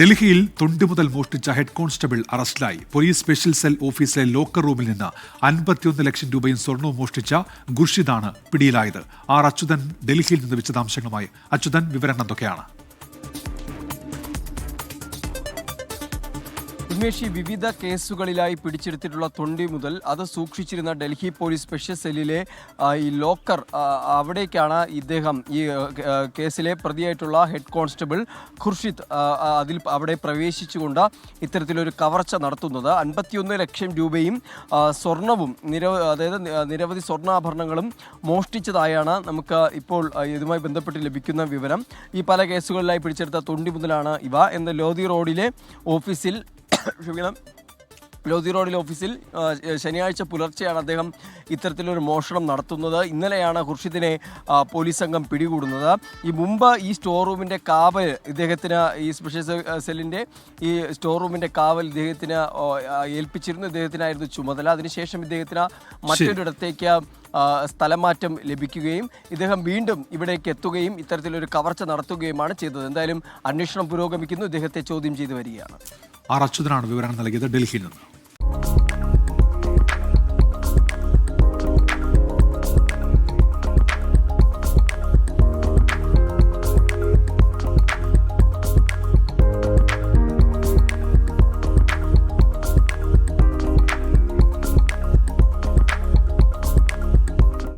ഡൽഹിയിൽ തൊണ്ടി മുതൽ മോഷ്ടിച്ച ഹെഡ് കോൺസ്റ്റബിൾ അറസ്റ്റിലായി. പോലീസ് സ്പെഷ്യൽ സെൽ ഓഫീസിലെ ലോക്കർ റൂമിൽ നിന്ന് അൻപത്തിയൊന്ന് ലക്ഷം രൂപയും സ്വർണവും മോഷ്ടിച്ച ഗുർഷിദാണ് പിടിയിലായത്. ആർ അച്യുതൻ ഡൽഹിയിൽ നിന്ന് വിശദാംശങ്ങളുമായി. അച്യുതൻ വിവരങ്ങൾ എന്തൊക്കെയാണ്? ഉന്മേഷി വിവിധ കേസുകളിലായി പിടിച്ചെടുത്തിട്ടുള്ള തൊണ്ടി മുതൽ അത് സൂക്ഷിച്ചിരുന്ന ഡൽഹി പോലീസ് സ്പെഷ്യൽ സെല്ലിലെ ഈ ലോക്കർ അവിടേക്കാണ് ഇദ്ദേഹം ഈ കേസിലെ പ്രതിയായിട്ടുള്ള ഹെഡ് കോൺസ്റ്റബിൾ ഖുർഷിദ് അതിൽ അവിടെ പ്രവേശിച്ചുകൊണ്ട് ഇത്തരത്തിലൊരു കവർച്ച നടത്തുന്നത്. അൻപത്തിയൊന്ന് ലക്ഷം രൂപയും സ്വർണവും നിരവ അതായത് നിരവധി സ്വർണാഭരണങ്ങളും മോഷ്ടിച്ചതായാണ് നമുക്ക് ഇപ്പോൾ ഇതുമായി ബന്ധപ്പെട്ട് ലഭിക്കുന്ന വിവരം. ഈ പല കേസുകളിലായി പിടിച്ചെടുത്ത തൊണ്ടി മുതലാണ് ഇവ. എന്ന ലോധി റോഡിലെ ഓഫീസിൽ ക്ഷമിക്കണം. ലോധി റോഡിലെ ഓഫീസിൽ ശനിയാഴ്ച പുലർച്ചെയാണ് അദ്ദേഹം ഇത്തരത്തിലൊരു മോഷണം നടത്തുന്നത്. ഇന്നലെയാണ് ഖുർഷിദിനെ പോലീസ് സംഘം പിടികൂടുന്നത്. ഈ മുമ്പ് ഈ സ്റ്റോർ റൂമിന്റെ കാവൽ ഇദ്ദേഹത്തിന് ഈ സ്പെഷ്യൽ സെല്ലിന്റെ ഈ സ്റ്റോർ റൂമിന്റെ കാവൽ ഇദ്ദേഹത്തിന് ഏൽപ്പിച്ചിരുന്നു. ഇദ്ദേഹത്തിനായിരുന്നു ചുമതല. അതിനുശേഷം ഇദ്ദേഹത്തിന് മറ്റൊരിടത്തേക്ക് സ്ഥലമാറ്റം ലഭിക്കുകയും ഇദ്ദേഹം വീണ്ടും ഇവിടേക്ക് എത്തുകയും ഇത്തരത്തിലൊരു കവർച്ച നടത്തുകയുമാണ് ചെയ്തത്. എന്തായാലും അന്വേഷണം പുരോഗമിക്കുന്നു. ഇദ്ദേഹത്തെ ചോദ്യം ചെയ്തു വരികയാണ്. ആർ അച്യുതനാണ് വിവരങ്ങൾ നൽകിയത് ഡൽഹിയിൽ നിന്ന്.